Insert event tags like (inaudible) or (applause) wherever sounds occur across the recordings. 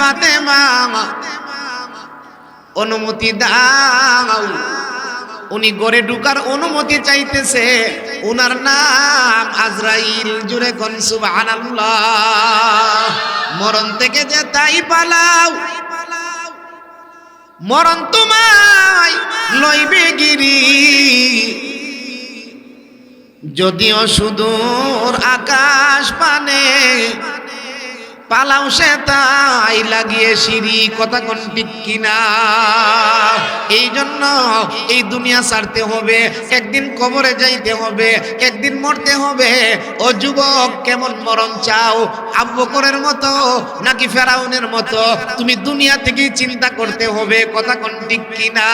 ফাতেমা, অনুমতি দাও। উনি গড়ে ঢুকার অনুমতি চাইতেছে। উনার নাম আজরাইল জুড়ে কোন মরণ থেকে যে তাই পালাও। মরণ তোমায় লইবে গিরি। যদিও সুদূর আকাশ পানে পালাও সে তাই লাগিয়ে সিঁড়ি, কথা কোন ঠিক কিনা? এই জন্য এই দুনিয়া ছাড়তে হবে, একদিন কবরে যাইতে হবে, একদিন মরতে হবে। ও যুবক, কেমন মরণ চাও? আব্বকরের মতো নাকি ফেরাউনের মতো? তুমি দুনিয়া থেকেই চিন্তা করতে হবে, কথা কোন ঠিক কিনা?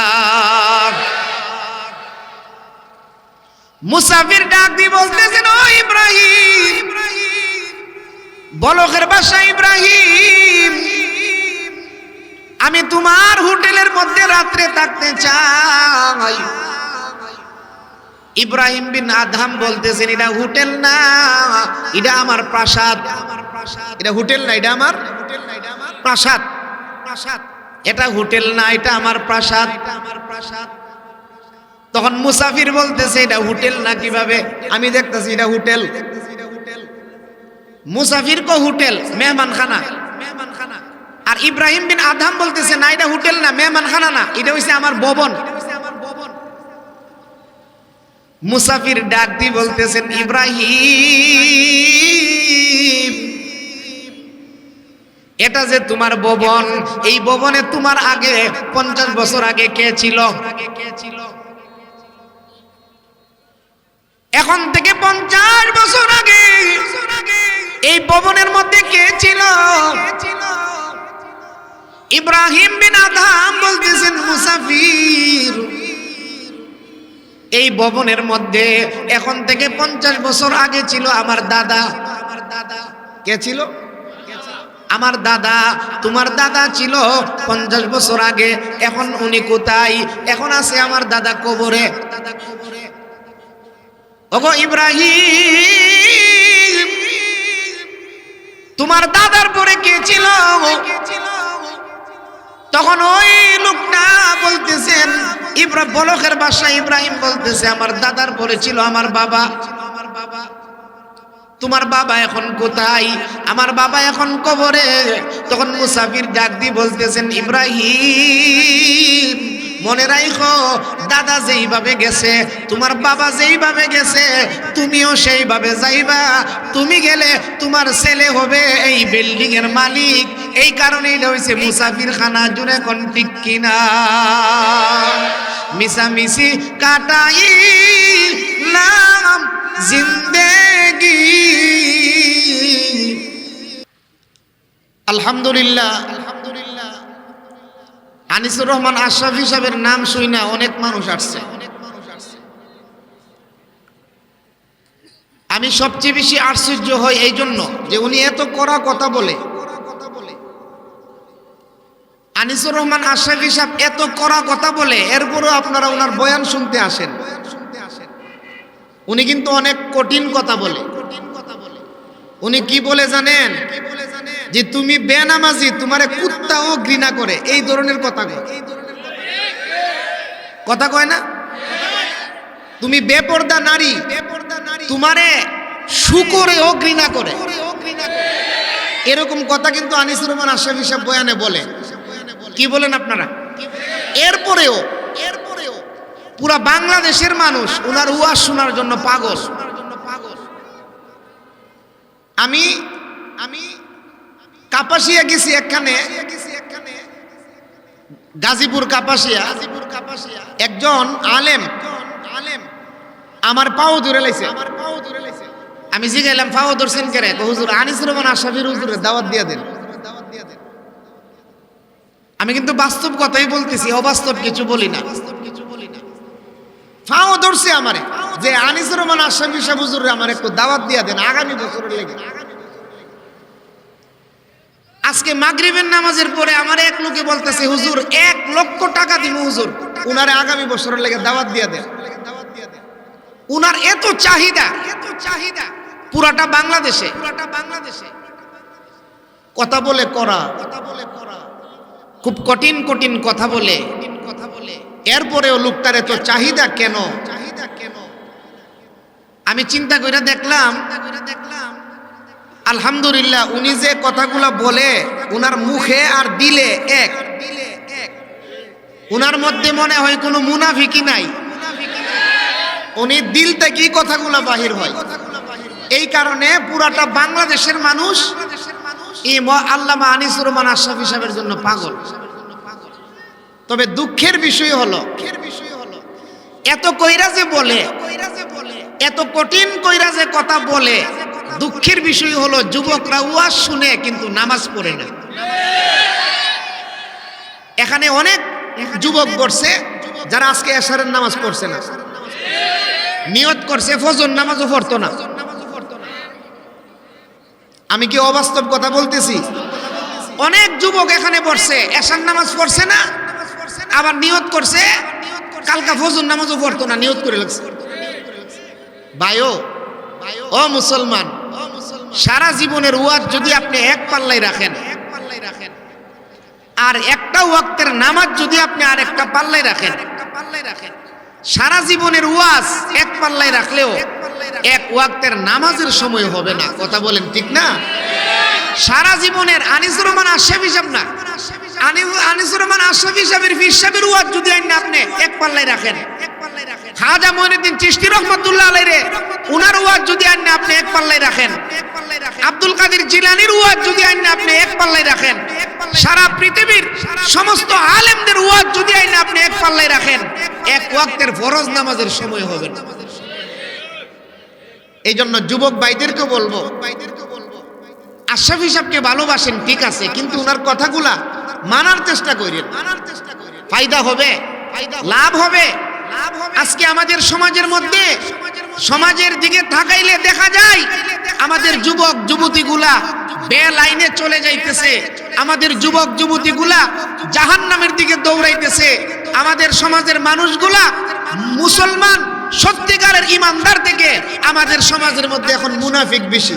মুসাফির ডাক দিয়ে বলতেছেন, ও ইব্রাহিম! বলকের বাসা ইব্রাহিম। আমি তোমার হোটেলের মধ্যে রাত্রে থাকতে চাই। ইব্রাহিম বিন আধাম বলতেছেন, এটা হোটেল না, এটা আমার প্রাসাদ। এটা হোটেল না, এটা আমার প্রাসাদ। প্রাসাদ এটা হোটেল না, এটা আমার প্রাসাদ আমার প্রাসাদ। তখন মুসাফির বলতেছে, এটা হোটেল না কীভাবে? আমি দেখতেছি, এটা হোটেল। মুসাফির কো হোটেল মেহমান খানা আর ইব্রাহিম বিন আধাম বলতেছে, না, এটা হোটেল না মেহমান খানা না, এটা হইছে আমার ভবন। মুসাফির ডাক দিয়ে বলতেছেন, ইব্রাহিম, এটা যে তোমার ভবন, এই ভবনে তোমার আগে পঞ্চাশ বছর আগে কে ছিল? এখন থেকে পঞ্চাশ বছর আগে এই ভবনের মধ্যে কে ছিল? ইব্রাহিম বিন আদাম বলতেছেন, মুসাফির। এই ভবনের মধ্যে এখন থেকে পঞ্চাশ বছর আগে ছিল আমার দাদা। আমার দাদা কে ছিল? আমার দাদা। তোমার দাদা ছিল পঞ্চাশ বছর আগে। এখন উনি কোথায়? এখন আছে আমার দাদা কবরে দাদা কবরে। ওগো ইব্রাহিম! তোমার দাদার পরে কে ছিল? তখন ওই লোকটা বলতেছেন, ইব্রা বলকের বাসা ইব্রাহিম বলতেছে, আমার দাদার পরে ছিল আমার বাবা আমার বাবা। তোমার বাবা এখন কোথায়? আমার বাবা এখন কবরে। তখন মুসাফির ডাক দিয়ে বলতেছেন, ইব্রাহিম মনে রাখো দাদা যেইভাবে গেছে, তোমার বাবা যেইভাবে গেছে, তুমিও সেইভাবে যাইবা। তুমি গেলে তোমার ছেলে হবে এই বিল্ডিং এর মালিক। এই কারণে এটা হয়েছে মুসাফির খানা জুড়ে কোন ঠিক কিনা? মিশামিশি কাটাই নাম জিন্দেগি। আলহামদুলিল্লাহ আলহামদুলিল্লাহ। আনিসুর রহমান আশরাফ হিসাবের নাম শুই না, অনেক মানুষ আসছে। আমি সবচেয়ে বেশি আশ্চর্য হই এই জন্য যে উনি এত কড়া কথা বলে। আনিসুর রহমান আশরাফ হিসাব এত কড়া কথা বলে, এরপরও আপনারা ওনার বয়ান শুনতে আসেন। উনি কিন্তু অনেক কঠিন কথা বলে। উনি কি বলে জানেন? যে তুমি বেনামাজি, তোমারে কুত্তাও ঘৃণা করে। এই ধরনের কথা কথা কয় না? তুমি বেপর্দা নারী, তোমারে শুকরেও ঘৃণা করে। এরকম কথা কিন্তু আনিসুর রহমান আশরাফ হিসাব বয়ানে বলে। কি বলেন আপনারা? এরপরেও এরপরেও পুরা বাংলাদেশের মানুষ ওনার উয়াজ শোনার জন্য পাগল। আমি আমি কাপাসিয়া গেছি এখানে গাজীপুর কাপাসিয়া। একজন আলেম। আলেম আমার পাও দূরে লাইছে। আমার পাও দূরে লাইছে আমি জিগাইলাম, পাও ধরছেন কেরে? হুজুর আনিসুর রহমান আশাফির হুজুরের দাওয়াত দিয়া দেন। আমি কিন্তু বাস্তব কথাই বলতেছি, অবাস্তব কিছু বলি না। ফাও ধরছে আমারে যে আনিসুর রহমান আশাফি সাহেব হুজুরে আমার একটু দাওয়াত দিয়া দেন, আগামী বছরের লেগে। আজকে মাগরিবের নামাজের পরে আমার এক লোকে বলতেছে, হুজুর, এক লক্ষ টাকা দিব, হুজুর। উনারে আগামী বছরের লেগে দাওয়াত দিয়া দেন। উনার এত চাহিদা এত চাহিদা পুরাটা বাংলাদেশে। পুরাটা বাংলাদেশে কথা বলে করা কথা বলে করা খুব কঠিন কঠিন কথা বলে। কথা বলে এরপরেও লোকটার এত চাহিদা কেন? চাহিদা কেন আমি চিন্তা করে দেখলাম চিন্তা করে দেখলাম আলহামদুলিল্লাহ, উনি যে কথাগুলো বলে, উনার মুখে আর দিলে এক। উনার মধ্যে মনে হয় কোনো মুনাফিকি নাই। উনি দিল থেকে কথাগুলো বাহির হয়। এই কারণে পুরাটা বাংলাদেশের মানুষ আল্লামা আনিসুর রহমান আশরাফ হিসাবের জন্য পাগল। তবে দুঃখের বিষয় হলো, এত কইরা যে বলে, এত কঠিন কইরা যে কথা বলে দুঃখের বিষয় হলো, যুবকরা ওয়াজ শুনে কিন্তু নামাজ পড়ে না। এখানে অনেক যুবক করছে যারা আজকে এশারের নামাজ পড়ছে না। নিয়ত করছে, ফজর নামাজও পড়তো না। আমি কি অবাস্তব কথা বলতেছি? অনেক যুবক এখানে পড়ছে, এশার নামাজ পড়ছে না, আবার নিয়ত করছে, কালকা ফজর নামাজও পড়তো না, নিয়ত করে লাগছে। বায়ো ও মুসলমান, সারা জীবনের ওয়াজ যদি আপনি এক পাল্লাই রাখেন, আর একটা ওয়াক্তের নামাজ যদি আপনি আর একটা পাল্লাই রাখেন, সারা জীবনের ওয়াজ এক পাল্লাই রাখলেও এক ওয়াক্তের নামাজের সময় হবে না। কথা বলেন ঠিক না? সারা জীবনের আনিসুর রহমান আশরাফ হিসাব না? আনি- আনিসুর রহমান আশরাফ হিসাবের হিসাবের ওয়াজ যদি আপনি এক পাল্লাই রাখেন খাজা মঈনুদ্দিন চিশতি রহমতুল্লাহ আলাইহি রে উনার ওয়াজ যদি আইন আপনি এক পাল্লাই রাখেন। আব্দুল কাদের জিলানির ওয়াজ যদি আইন আপনি এক পাল্লাই রাখেন। সারা পৃথিবীর সমস্ত আলেমদের ওয়াজ যদি আইন আপনি এক পাল্লাই রাখেন এক ওয়াক্তের ফরজ নামাজের সময় হবে না। এই জন্য যুবক ভাইদেরকে বলব আশরাফ হিসাবকে ভালোবাসেন ঠিক আছে কিন্তু ওনার কথাগুলা মানার চেষ্টা করেন। মানার চেষ্টা করেন। ফায়দা হবে লাভ হবে। আজকে আমাদের সমাজের মধ্যে, সমাজের দিকে তাকাইলে দেখা যায়, আমাদের যুবক, যুবতীগুলা বে লাইনে চলে যাইতেছে। আমাদের যুবক, যুবতীগুলা জাহান নামের দিকে দৌড়াইতেছে। আমাদের সমাজের মানুষগুলা মুসলমান, সত্যিকারের ইমানদার থেকে আমাদের সমাজের মধ্যে এখন মুনাফিক বেশি।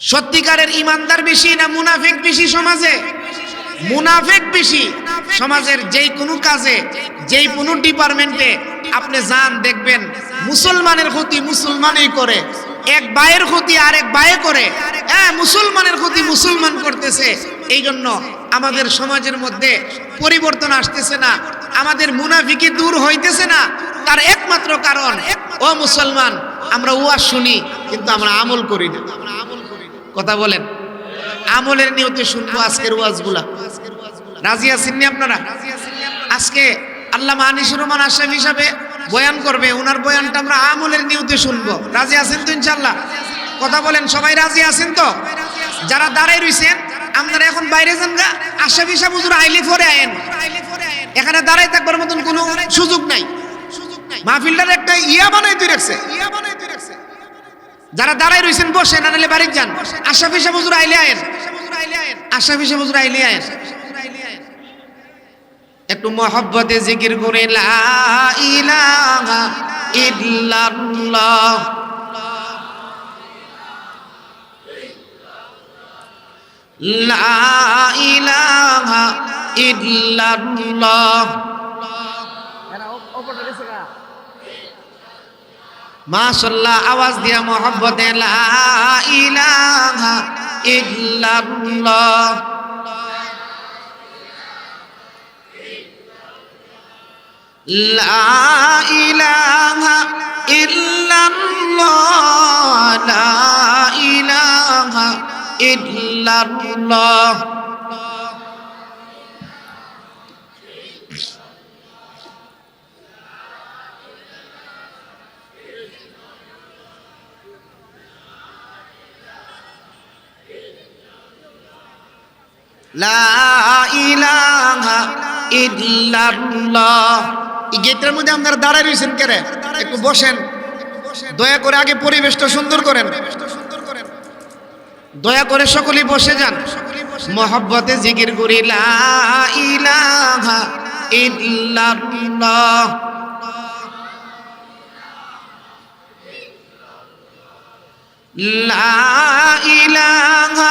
সত্যিকারের ইমানদার বেশি না মুনাফিক বেশি সমাজে? মুনাফিক বেশি। সমাজের যেই কোনো কাজে, যেই কোনো ডিপার্টমেন্টে আপনি যান, দেখবেন মুসলমানের ক্ষতি মুসলমানই করে। এক বায়ের ক্ষতি আরেক বায়ে করে। হ্যাঁ মুসলমানের ক্ষতি মুসলমান করতেছে। এই জন্য আমাদের সমাজের মধ্যে পরিবর্তন আসতেছে না। আমাদের মুনাফিকি দূর হইতেছে না। তার একমাত্র কারণ, ও মুসলমান, আমরা ওয়াজ শুনি, কিন্তু আমরা আমল করি না। কথা বলেন। আমলের নিয়তে শুনব আজকের ওয়াজগুলা। রাজি আছেননি আপনারা? আজকে আল্লাহ আনিসুর রহমান আশরাফ হিসাবে বয়ান করবে ওনার বয়ানটা আমরা আমলের নিয়তে শুনব। রাজি আছেন তো ইনশাল্লাহ কথা বলেন, সবাই রাজি আছেন তো? যারা দাঁড়াই রইছেন, আপনারা এখন বাইরে যান গা। আশরাফ হিসাব হুজুর আইলি ফরে আয়েন। এখানে দাঁড়াই থাকবার মতন কোনো সুযোগ নাই। মাহফিলটার একটা ইয়া বানাই তুই রাখছে। ইয়া বানাই তুই যারা দাঁড়াই রইছেন বসে না নাহলে বাড়ির যান। আশরাফ হিসাব হুজুর আইলে আয়েন। আশরাফ হিসাব হুজুর আইলে আয়েন। একটু মহব্বতে জিকির করে, লা ইলাহা ইল্লাল্লাহ। মাশাল্লাহ আওয়াজ দিয়া ইলাহা ইল্লাল্লাহ। এই গেটের মধ্যে আপনারা দাঁড়ায় রয়েছেন কেরে একটু বসেন। দয়া করে আগে পরিবেশটা সুন্দর করেন। দয়া করে সকলেই বসে যান। মহব্বতে জিকির করি লা ইলাহা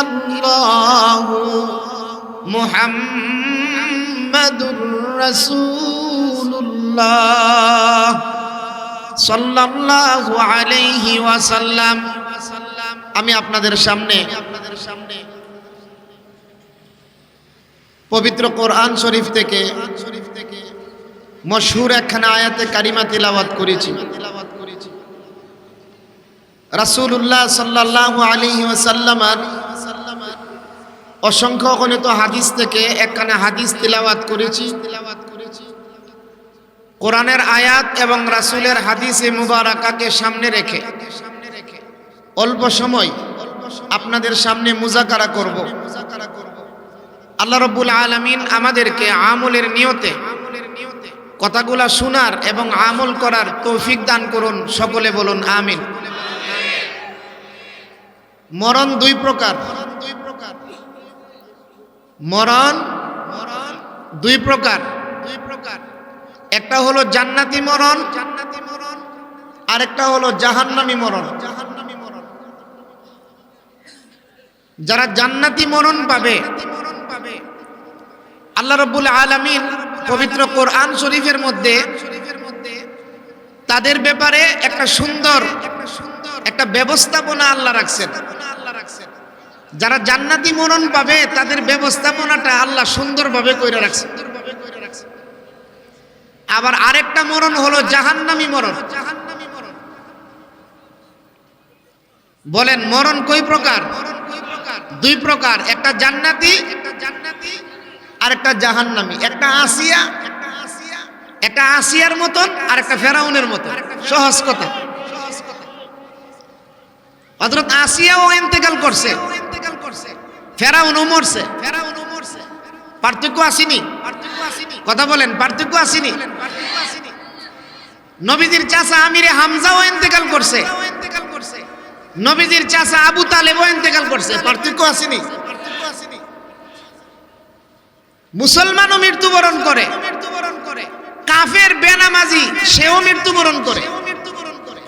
ইল্লাল্লাহ মুহাম্মাদুর রাসূলুল্লাহ সাল্লাল্লাহু আলাইহি ওয়াসাল্লাম। আমি আপনাদের সামনে আপনাদের সামনে পবিত্র কোরআন শরীফ থেকে শরীফ থেকে মশহুর একখানা আয়াতে কারিমা তিলাওয়াত করেছি। রাসূলুল্লাহ সাল্লাল্লাহু আলাইহি ওয়াসাল্লামার অসংখ্য অগণিত হাদিস থেকে একখানা হাদিস তিলাওয়াত করেছি। কোরআনের আয়াত এবং রাসূলের হাদিসে মুবারাকাকে সামনে রেখে অল্প সময় আপনাদের সামনে মুজাকারা করব। আল্লাহ রব্বুল আলামিন আমাদেরকে আমলের নিয়তে কথাগুলা শোনার এবং আমল করার তৌফিক দান করুন, সকলে বলুন, আমিন। মরণ দুই প্রকার। মরণ মরণ দুই প্রকার। দুই প্রকার একটা হলো জান্নাতি মরণ জান্নাতি মরণ আরেকটা হলো জাহান্নামী মরণ। জাহান্নামী মরণ যারা জান্নাতি মরণ পাবে মরণ পাবে আল্লাহ রব্বুল আলামিন পবিত্র কোরআন শরীফের মধ্যে শরীফের মধ্যে তাদের ব্যাপারে একটা সুন্দর একটা সুন্দর একটা ব্যবস্থাপনা আল্লাহ রাখছেন। যারা জান্নাতি মরণ পাবে, তাদের ব্যবস্থাপনাটা আল্লাহ সুন্দরভাবে কইরা রাখছে। আবার আরেকটা মরণ হলো জাহান্নামী মরণ। বলেন, মরণ কই প্রকার? দুই প্রকার, একটা জান্নাতি আর একটা জাহান্নামি। একটা আসিয়া একটা আসিয়া একটা আসিয়ার মতন আর একটা ফেরাউনের মতন। সহজ কথা। হযরত আসিয়াও ইন্তেকাল করছে। ফেরাউনও মরছে ফেরাউনও মরছে পার্থক্য আসেনি। পার্থক্য আসেনি কথা বলেন, পার্থক্য আসেনি। পার্থক্য আসেনি নবীজির চাচা আমিরে হামজাও ইন্তেকাল করছে। ইন্তেকাল করছে নবীজির চাচা আবু তালেবও ইন্তেকাল করছে। পার্থক্য আসেনি। পার্থক্য আসেনি মুসলমানও মৃত্যুবরণ করে। মৃত্যুবরণ করে কাফের বেনামাজি, সেও মৃত্যুবরণ করে ও মৃত্যুবরণ করে।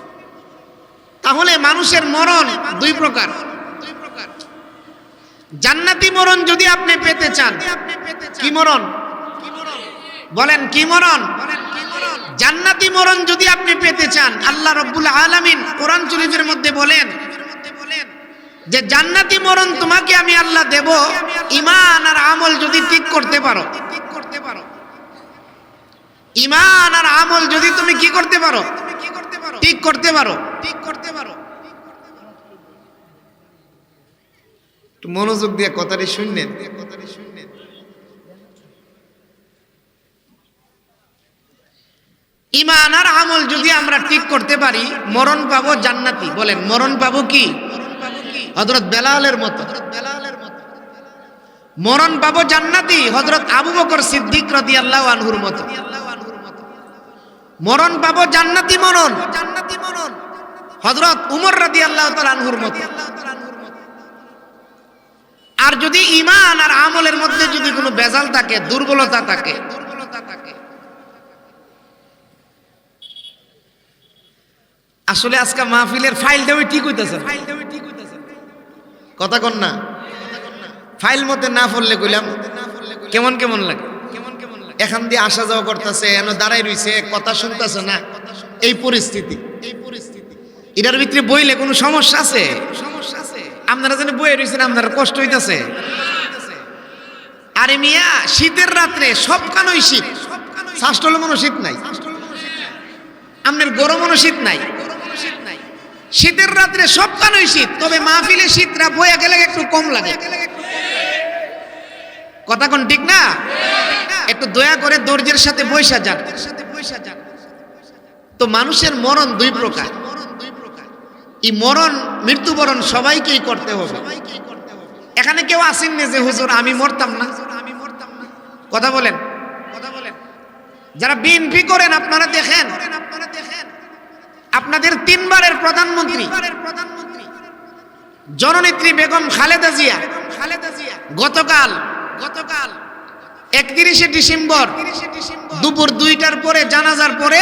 তাহলে মানুষের মরণ দুই প্রকার। জান্নাতি মরণ যদি আপনি পেতে চান। কি মরণ? বলেন কি মরণ? জান্নাতি মরণ যদি আপনি পেতে চান আল্লাহ রব্বুল আলামিন কোরআন শরীফের মধ্যে বলেন যে জান্নাতি মরণ তোমাকে আমি আল্লাহ দেব ইমান আর আমল যদি ঠিক করতে পারো। ঠিক করতে পারো। ইমান আর আমল যদি তুমি কি করতে পারো? ঠিক করতে পারো। ঠিক করতে পারো। একটু মনোযোগ দিয়ে কথাটি শুনলেন। ইমান আর আমল যদি আমরা ঠিক করতে পারি, মরণ পাবো জান্নাতি। বলেন, মরণ পাবো কি? হজরত বেলালের মতো। মরণ পাবো জান্নাতি হজরত আবু বকর সিদ্দিক রদি আল্লাহ আনহুর মতো। মরণ পাবো জান্নাতি মরণ। জান্নাতি মরণ হজরত উমর রাদি আল্লাহ আনহুর মতো। আর যদি ইমান আর আমলের মধ্যে যদি কোনো বেজাল থাকে, দুর্বলতা থাকে, আসলে আজকে মাহফিলের ফাইলটা ওই ঠিক হইতেছে ফাইলটা ওই ঠিক হইতেছে কথা কন না। ফাইল মতে না পড়লে কইলাম, কেমন কেমন লাগে? কেমন কেমন লাগে এখান দিয়ে আসা যাওয়া করতেছে, এন দাঁড়াই রইছে, কথা শুনতেছে না। এই পরিস্থিতি এই পরিস্থিতি। এটার ভিতরে বইলে কোনো সমস্যা আছে? আপনারা যেন বইয়ে রয়েছেন আপনারা কষ্ট হইতেছে। আরে মিয়া, শীতের রাত্রে সব কানই শীত শ্বাসটল মনো শীত নাই। আপনার গরম গরমও শীত নাই। শীতের রাত্রে সব কানই শীত, তবে মাহফিলে শীতরা বইয়া গেলে একটু কম লাগে। কথা কোন ঠিক না? একটু দয়া করে দর্জের সাথে বৈশা যান। তো মানুষের মরণ দুই প্রকার। এই মরণ, মৃত্যুবরণ সবাইকেই করতে হবে। এখানে কেউ আসেন না যে, হুজুর, আমি মরতাম না। আমি মরতাম না কথা বলেন। কথা বলেন যারা বিএনপি করেন, আপনারা দেখেন। আপনাদের তিনবারের প্রধানমন্ত্রী, জননেত্রী বেগম খালেদা জিয়া খালেদা জিয়া গতকাল গতকাল একত্রিশে ডিসেম্বর দুপুর দুইটার পরে, জানাজার পরে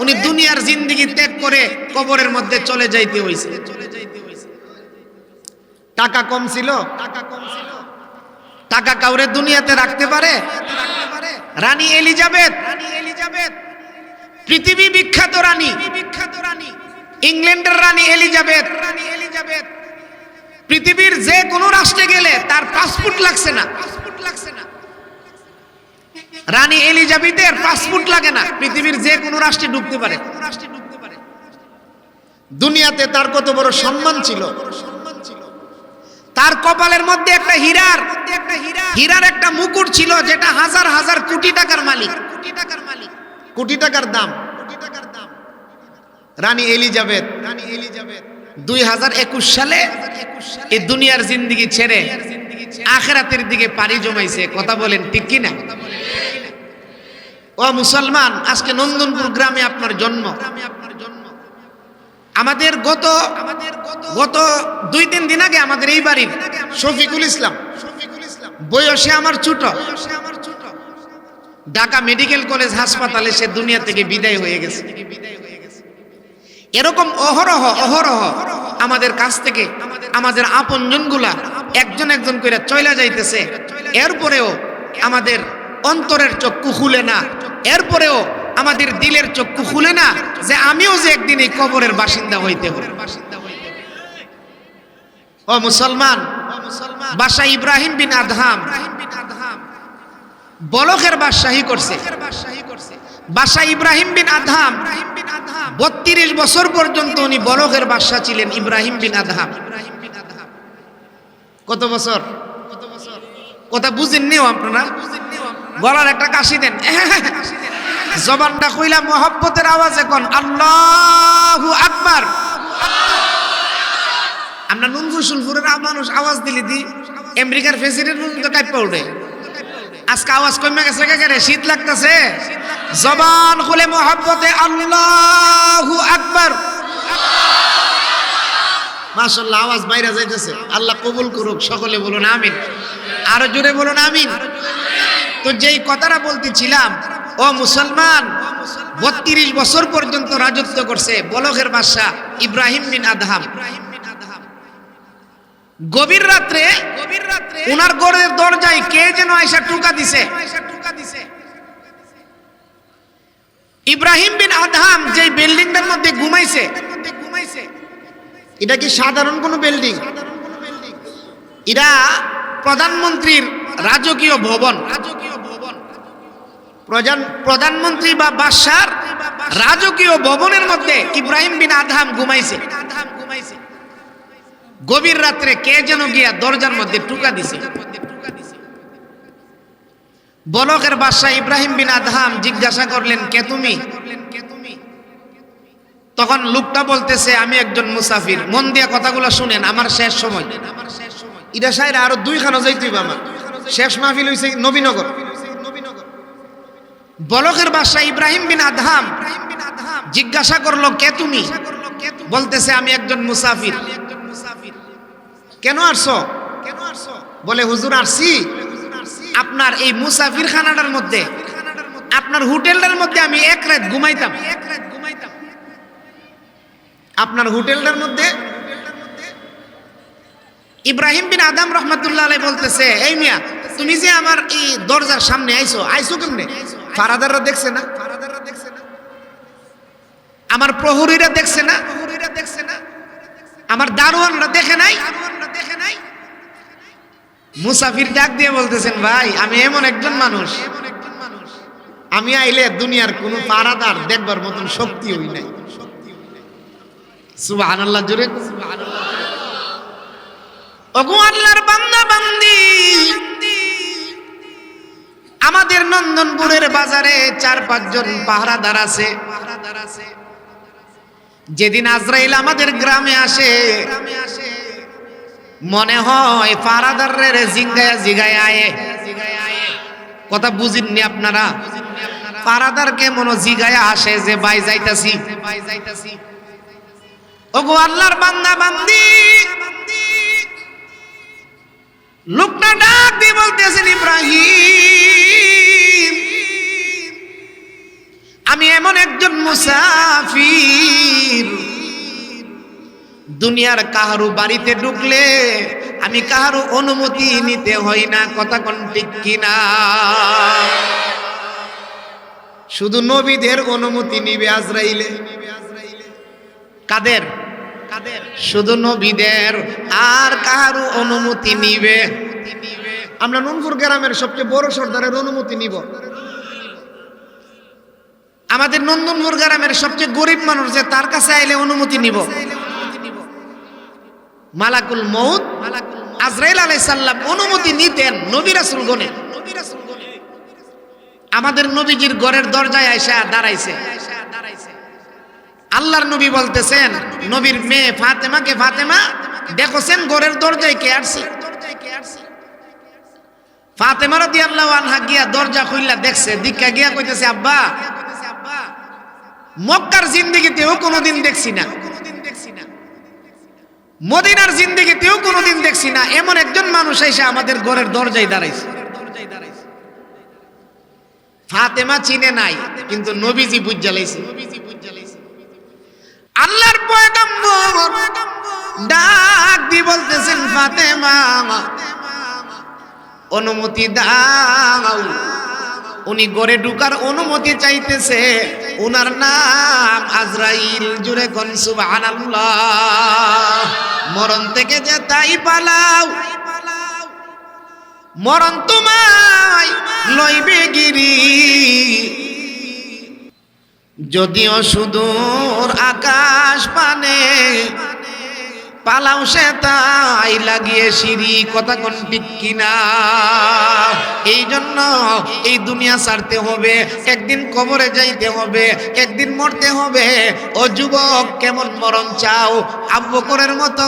উনি দুনিয়ার জিন্দিগি ত্যাগ করে কবরের মধ্যে চলে যাইতে হয়েছে টাকা কম ছিল? টাকা কম ছিল টাকা কাউরে দুনিয়াতে রাখতে পারে? রানী এলিজাবেথ। রানী এলিজাবেথ পৃথিবী বিখ্যাত রানী। বিখ্যাত রানী ইংল্যান্ডের রানী এলিজাবেথ। রানী এলিজাবেথ পৃথিবীর যে কোনো রাষ্ট্রে গেলে তার পাসপোর্ট লাগছে না পাসপোর্ট লাগছে না। রানী এলিজাবেথের পাসপোর্ট লাগে না। পৃথিবীর যে কোনো রাষ্ট্রে ঢুকতে পারে। দুনিয়াতে তার কত বড় সম্মান ছিল। তার কপালের মধ্যে একটা হীরার। হীরার একটা মুকুট ছিল যেটা হাজার হাজার কোটি টাকার মালিক। কোটি টাকার মালিক কোটি টাকার দাম। কোটি টাকার দাম রানী এলিজাবেথ রানী এলিজাবেথ দুই হাজার একুশ সালে এই দুনিয়ার জিন্দিগি ছেড়ে আখেরাতের দিকে পাড়ি জমাইছে। কথা বলেন ঠিক কিনা? ও মুসলমান, আজকে নন্দনপুর গ্রামে আপনার জন্ম। আমাদের গত গত দুই তিন দিন আগে আমাদের এই বাড়ির শফিকুল ইসলাম। বয়সে আমার ছোট। ঢাকা মেডিকেল কলেজ হাসপাতালে সে দুনিয়া থেকে বিদায় হয়ে গেছে। এরকম অহরহ অহরহ আমাদের কাছ থেকে, আমাদের আপনজনগুলা একজন একজন করে চলে যাইতেছে। এরপরেও আমাদের অন্তরের চক্ষু খুলে না। এরপরেও আমাদের দিলের চক্ষু খুলে না যে আমিও যে একদিন এই কবরের বাসিন্দা হইতে হবে ও মুসলমান বাসা ইব্রাহিম বিন আদহাম বলকের বাদশাহী করছে। বাসা ইব্রাহিম বিন আদহাম বত্রিশ বছর পর্যন্ত উনি বলকের বাদশা ছিলেন, ইব্রাহিম বিন আদহাম। কত বছর? কথা বুঝেন নিও আপনারা? গলার একটা কাশি দেন। (laughs) জবানটা কইলা মহব্বতের আওয়াজ এখন আল্লাহু আকবার। আমরা নুনফুসুলপুরের মানুষ আওয়াজ দিলি দি, আমেরিকার প্রেসিডেন্ট পর্যন্ত কাইপা উঠে। আজকে আওয়াজ কমে গেছে কে শীত লাগতেছে। জবান খুলে মহব্বতে, আল্লাহু আকবার। মাশাল্লাহ আওয়াজ বাইরে যাইতেছে। আল্লাহ কবুল করুক, সকলে বলুন আমিন। আরও জোরে বলুন আমিন। তো যেই কথাটা বলতেছিলাম, ও মুসলমান, বত্রিশ বছর পর্যন্ত রাজত্ব করছে, বলকের বাদশাহ ইব্রাহিম বিন আদহাম। গভীর রাত্রে গভীর রাত্রে উনার গড়ের দরজায় কে যেন আয়সা টুকা দিছে। ইব্রাহিম বিন আদহাম যে বিল্ডিংটার মধ্যে ঘুমাইছে, এটা কি সাধারণ কোনো বিল্ডিং? এটা প্রধানমন্ত্রীর রাজকীয় ভবন। রাজকীয় প্রধান প্রধানমন্ত্রী বা বাদশার রাজকীয় ভবনের মধ্যে ইব্রাহিম বিন আদহাম ঘুমাইছে। গভীর রাত্রে কে যেন গিয়া দরজার মধ্যে টুকা দিছে। বলকের বাদশাহ ইব্রাহিম বিন আদহাম জিজ্ঞাসা করলেন, কে তুমি? তখন লোকটা বলতেছে, আমি একজন মুসাফির। মন দিয়া কথাগুলো শুনেন, আমার শেষ সময়। ইরা সাহের আরও দুইখানো যাইতেই আমার। শেষ মাহফিল হইছে নবীনগর। বলকের বাদশাহ ইব্রাহিম বিন আদহাম জিজ্ঞাসা করল, কে তুমি? বলতেছে, আমি একজন মুসাফির। কেন আসছো? কেন আসছো বলে, হুজুর আসছি। আপনার এই মুসাফির খানাটার মধ্যে, আপনার হোটেলটার মধ্যে আমি এক রাত ঘুমাইতাম। আপনার হোটেলটার মধ্যে? ইব্রাহিম বিন আদম রহমতুল্লাহ বলতেছে, এই মিয়া, তুমি যে আমার এই দরজার সামনে আইসো আইছো কেমনে? ফারাদাররা দেখছে না? ফারাদাররা দেখছে না আমার প্রহরীরা দেখছে না? প্রহরীরা দেখছে না আমার দারোয়ানরা দেখে নাই? দারোয়ানরা দেখে নাই মুসাফির ডাক দিয়ে বলতেছেন, ভাই, আমি এমন একজন মানুষ। এমন একজন মানুষ আমি আইলে দুনিয়ার কোনো পারাদার দেখবার মতন শক্তি হই নাই। সুবহানাল্লাহ, জোরে ওগো আল্লাহর বান্দা বান্দি। আমাদের নন্দনপুরের বাজারে চার পাঁচজন পাহারাদার আছে। যেদিন আজরাইল আমাদের গ্রামে আসে, মনে হয় ফারাদারের জিঙ্গায়া জিগায় আয়ে। কথা বুঝিননি আপনারা? পারাদারকে মনো জিগায়া আসে যে বাই যাইতাছি। ওগো আল্লাহর বান্দা বান্দি! লোকটা ডাক দিয়ে বলতেছেন, ইব্রাহিম, আমি এমন একজন মুসাফির। দুনিয়ার কাহারু বাড়িতে ঢুকলে আমি কাহারু অনুমতি নিতে হই না, কথা কোন ঠিক কিনা? শুধু নবীদের অনুমতি নিবে আজরাইলে। কাদের? শুধু নবীদের। আর কাহারু অনুমতি নিবে? আমরা ননপুর গ্রামের সবচেয়ে বড় সর্দারের অনুমতি নিব। আমাদের নন্দনপুর গ্রামের সবচেয়ে গরিব মানুষ যে তার কাছে আইলে অনুমতি নিব। মালাকুল মৌত আজরাইল আলাইসাল্লাম অনুমতি নিতেন নবী রাসুল গনে আমাদের নবীজির ঘরের দরজায় আয়সা দাঁড়াইছে। আল্লাহর নবী বলতেছেন, নবীর মেয়ে ফাতেমাকে, ফাতেমা দেখোছেন ঘরের দরজায় কে আসছে? ফাতেমা রাদিয়াল্লাহু আনহা গিয়া দরজা খুললা দেখছে, দীক্ষা গিয়া কইতেছে, আব্বা, মক্কার জিন্দেগিতেও কোনোদিন দেখছি না। মদিনার জিন্দেগিতেও কোনোদিন দেখছি না। এমন একজন মানুষ এসে আমাদের ঘরের দরজায় দাঁড়াইছে। ফাতেমা চিনে নাই, কিন্তু নবীজি বুঝালাইছে আল্লাহর পয়গম্বর ডাক দি বলতেছেন, ফাতেমা, অনুমতি দাও। উনি গড়ে ঢুকার অনুমতি চাইতেছে, উনার নাম আজরাইল। জুড়ে কোন, সুবহানাল্লাহ। মরণ থেকে যে তাই পালাও, মরণ তোমায় লইবে গিরি। যদিও সুদূর আকাশ পানে, পালাও সে তাই লাগিয়ে সিঁড়ি, কথা কোন ঠিক কিনা? এই জন্য এই দুনিয়া ছাড়তে হবে, একদিন কবরে যাইতে হবে, একদিন মরতে হবে। ও যুবক, কেমন মরণ চাও? আব্বকরের মতো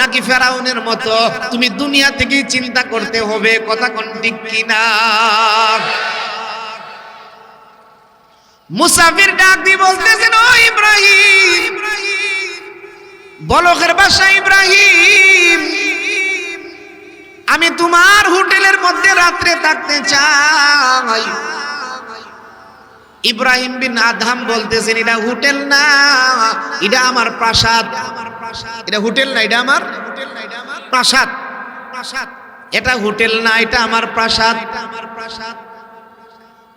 নাকি ফেরাউনের মতো? তুমি দুনিয়া থেকেই চিন্তা করতে হবে, কথা কোন ঠিক কিনা? মুসাফির ডাক দিয়ে বলতেছেন, ও ইব্রাহিম, বলকের বাসা ইব্রাহিম, আমি তোমার হোটেলের মধ্যে রাত্রে থাকতে চাই। ইব্রাহিম বিন আধাম বলতেছেন, এটা হোটেল না, এটা আমার প্রাসাদ। এটা হোটেল না, এটা আমার প্রাসাদ। প্রাসাদ এটা হোটেল না এটা আমার প্রাসাদ এটা আমার প্রাসাদ।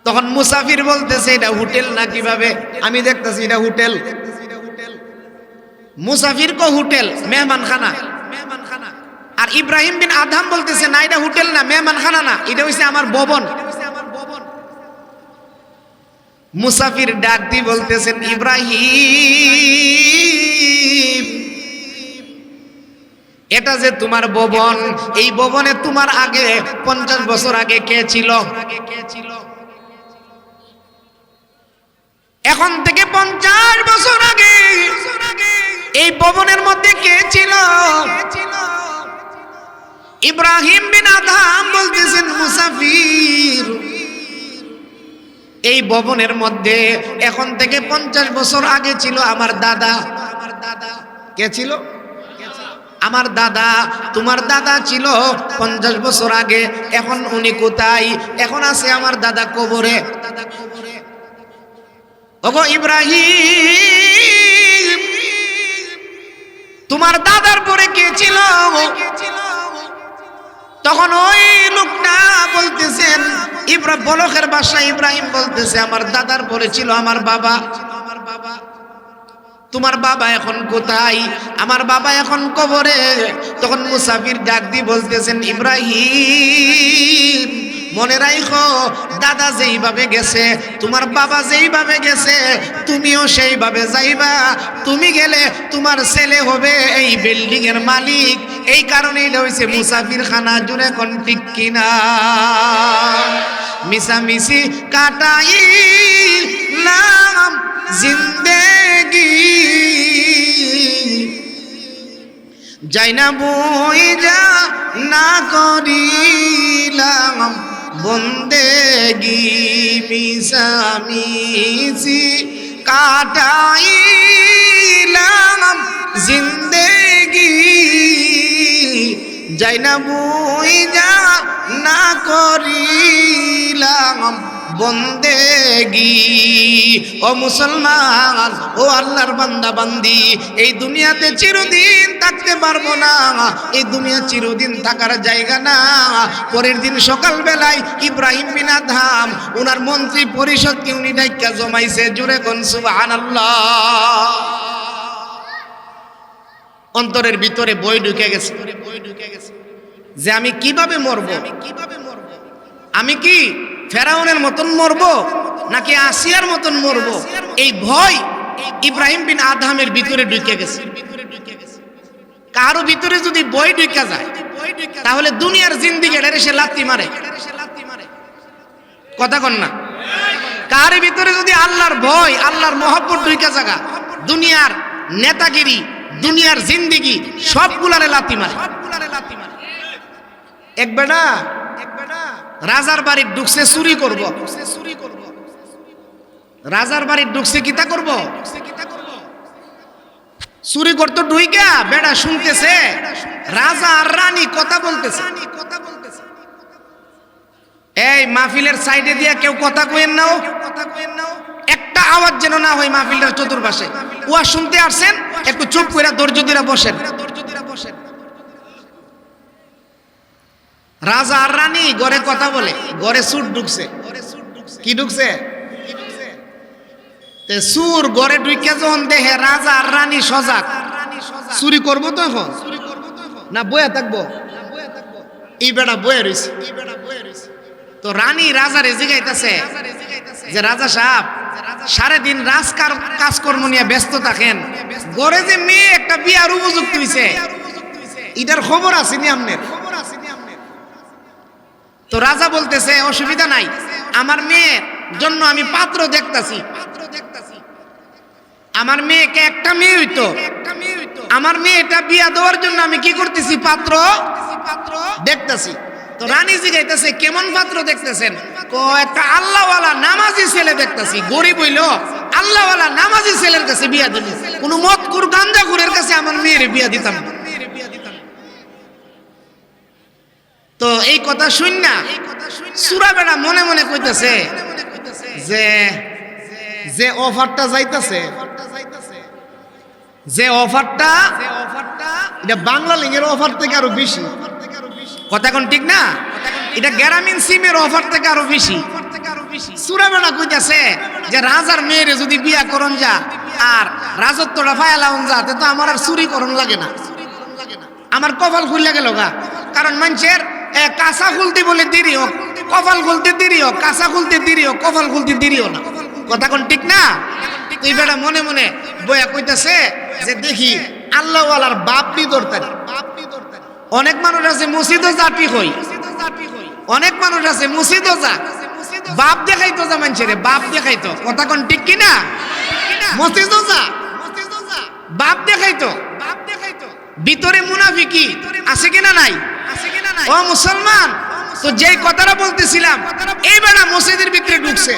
তখন মুসাফির বলতেছে, এটা হোটেল না কীভাবে? আমি দেখতেছি, এটা হোটেল। মুসাফির কো হোটেল? মেহমান খানা আর ইব্রাহিম বিন আধাম বলতেছে, না, এটা হোটেল না মেহমান খানা না, এটা হইছে আমার ভবন। মুসাফির ডাক দি বলতেছেন, ইব্রাহিম, এটা যে তোমার ভবন, এই ভবনে তোমার আগে পঞ্চাশ বছর আগে কে ছিল? আগে কে ছিল এখন থেকে পঞ্চাশ বছর আগে এই ভবনের মধ্যে কে ছিল? ইব্রাহিম বিন আদাম বলতেছেন, মুসাফির। এই ভবনের মধ্যে এখন থেকে পঞ্চাশ বছর আগে ছিল আমার দাদা। আমার দাদা কে ছিল? আমার দাদা। তোমার দাদা ছিল পঞ্চাশ বছর আগে। এখন উনি কোথায়? এখন আছে আমার দাদা কবরে দাদা কবরে। ওগো ইব্রাহিম, তোমার দাদার পরে কে ছিল? তখন ওই লোকটা বলতেছেন ইব্রাহিম বলকের বাসা ইব্রাহিম বলতেছে, আমার দাদার পরে ছিল আমার বাবা আমার বাবা। তোমার বাবা এখন কোথায়? আমার বাবা এখন কবরে। তখন মুসাফির ডাক দিয়ে বলতেছেন, ইব্রাহিম মনে রাখো দাদা যেইভাবে গেছে, তোমার বাবা যেইভাবে গেছে, তুমিও সেইভাবে যাইবা। তুমি গেলে তোমার ছেলে হবে এই বিল্ডিং এর মালিক। এই কারণেই হয়েছে মুসাফির খানা জুড়ে কোন ঠিক কিনা? মিশামিশি কাটাই লাম জিন্দেগি। যাই না বই যা না করিলাম। বন্দেগি মিসামিসি কাটাইলাম জিন্দেগি। যাই না বই যা না করিলাম। বন্দেগি। ও মুসলমান, ও আল্লাহর বান্দা বান্দি এই দুনিয়াতে চিরদিন থাকতে পারব না। এই দুনিয়া চিরদিন থাকার জায়গা না। পরের দিন সকালবেলায় ইব্রাহিম বিনা ধাম ওনার মন্ত্রী পরিষদকে উনি ডাইকা জমাইছে জুড়ে কোন সুবহানাল্লাহ। অন্তরের ভিতরে বই ঢুকে গেছে। বই ঢুকে গেছে যে আমি কীভাবে মরবো? আমি কীভাবে আমি কি ফেরাউনের মতন মরব? নাকি আসিয়ার মতন মরব? এই ভয় ইব্রাহিম বিন আদহামের ভিতরে ঢুকে গেছে। কারও ভিতরে যদি বই ঢুকে যায়, তাহলে দুনিয়ার জিন্দিগি এটারে সে লাত্তি মারে। কথা কন না। কার ভিতরে যদি আল্লাহর ভয়, আল্লাহর মহব্বত ঢুকে জায়গা দুনিয়ার নেতাগিরি, দুনিয়ার জিন্দিগি সবগুলারে লাত্তি মারে। এক বেটা রাজার বাড়ির ঢুকছে চুরি করব। রাজার বাড়ির ঢুকছে কিতা করব? চুরি করতো ঢুইকা, বেড়া শুনতেছে। রাজা আর রানী কথা বলতেছে। এই মাহফিলের সাইডে দিয়ে কেউ কথা কইেন নাও। একটা আওয়াজ যেন না হয় মাহফিলটার চতুর্পাশে। উয়া শুনতে আসছেন একটু চুপ করে ধৈর্য ধরে বসেন। রাজা আর রানী ঘরে কথা বলে ঘরে সুর ঢুকছে। কি ঢুকছে? সুর ঘরে ঢুকে যখন দেখে রাজা আর রানী সজাগ। চুরি করব তো এখন? না বয়া থাকব? এই বেড়া বয়ে রয়েছে তো রানী রাজারে জিগাইতেছে যে, রাজা সাহেব সারা দিন রাজকার কাজকর্ম নিয়ে ব্যস্ত থাকেন। গড়ে যে মেয়ে একটা বিয়ার উপযুক্ত হইছে। এটার খবর আছে নি আপনার? তো রাজা বলতেছে, অসুবিধা নাই। আমার মেয়ের জন্য আমি পাত্র দেখতাছি। আমার মেয়েকে একটা মেয়ে হইতো। আমার মেয়েটা বিয়া দেওয়ার জন্য আমি কি করতেছি? পাত্র দেখতাছি। তো রানী জিগাইতেছে কেমন পাত্র দেখতেছেন? একটা আল্লাহওয়ালা নামাজি ছেলে দেখতেছি। গরিব হইল, আল্লাহওয়ালা নামাজি ছেলের কাছে বিয়া দিল কোন মত কুর গান্দা কুরের কাছে আমার মেয়ের বিয়া দিতাম না। তো এই কথা শুন না। সুরা বেড়া মনে মনে কইতেছে যে যে অফারটা যাইতেছে যে অফারটা এটা বাংলা লিগের অফার থেকে আরও বেশি। কথা কোন ঠিক না? এটা গ্রামীণ সিমের অফার থেকে আরও বেশি। সুরাবেনা কইতাছে যে রাজার মেয়েরে যদি বিয়া করন যা আর রাজত্বটা ফায়ালাউন যা তে তো আমার আর চুরি করন লাগে না। আমার কপাল খুললে গেল গা। কারণ মানুষের এ, কাঁচা খুলতে বলে দেরি হোক কপাল খুলতে দেরি হোক কাঁচা খুলতে দেরি হোক কপাল খুলতে দেরিও না। কথা কোন ঠিক না? তুই বেটা মনে মনে বয়া কইতাছে যে দেখি আল্লাহওয়ালার বাপ নি দরকারি অনেক মানুষ আছে মসজিদও জাতি হই। অনেক মানুষ আছে মসজিদও যা। বাপ দেখাইতো যা মানছে রে বাপ দেখাইতো। কথা কোন ঠিক কি না মসজিদও যা। বাপ দেখাইতো বাপ দেখাইতো। ভিতরে মুনাফিকি আছে কিনা নাই? ও মুসলমান তো যে কথাটা বলতেছিলাম এই বেড়া মসজিদের ভিতরে ঢুকছে।